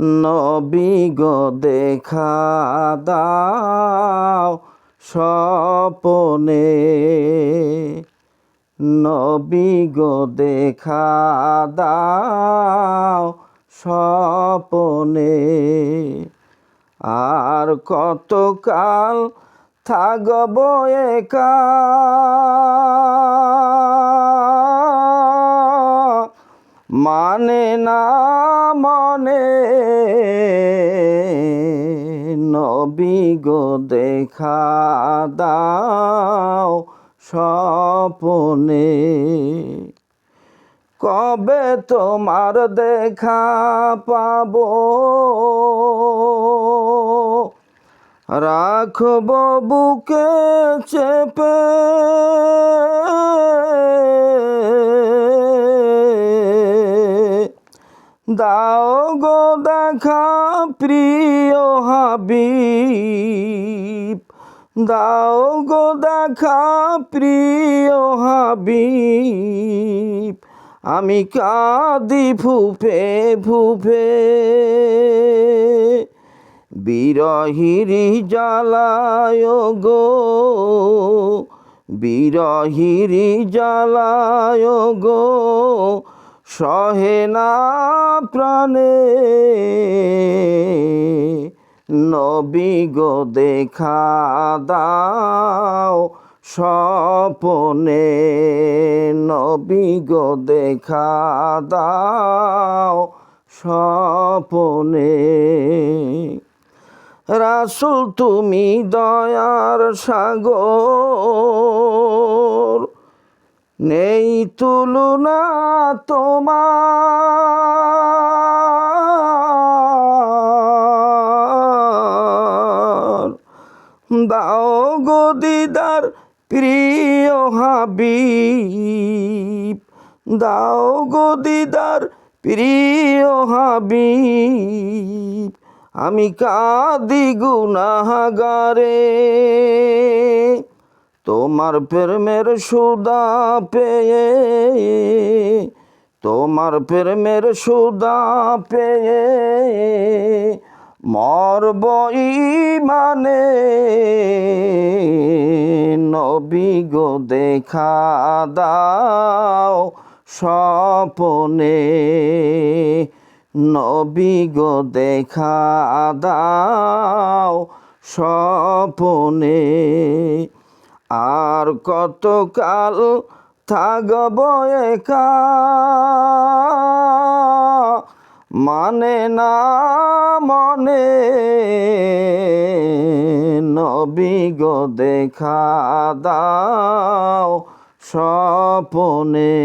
নবী গো দেখা দাও স্বপনে। নবী গো দেখা দাও স্বপনে। আর কতকাল থাকব একা? মানে না, মনে নবী গো দেখা দাও স্বপনে। কবে তোমার দেখা পাব? রাখব বুকে চেপে। দাও গো দেখা প্রিয় হাবিব। দাও গো দেখা প্রিয় হাবিব। আমি কাঁদি ফুপে ফুপে বিরহিরি জ্বালায় গো। বিরহিরি জ্বালায় গো। সহে না প্রাণে। নবী গো দেখা দাও স্বপনে। নবী গো দেখা দাও স্বপনে। রাসুল তুমি দয়ার সাগর। নেই তুলনা তোমার। দাও গো দিদার প্রিয় হাবিব। দাও গো দিদার প্রিয় হাবিব। আমি কাদি গুনাগারে তোমার প্রেমের সুদা পেয়ে, তোমার প্রেমের সুদা পেয়ে, মরব মানে নবী গো দেখা দাও স্বপনে, নবী গো দেখা দাও স্বপনে। আর কতকাল থাকব একা? মানে না মনে নবী গো দেখা দাও স্বপনে।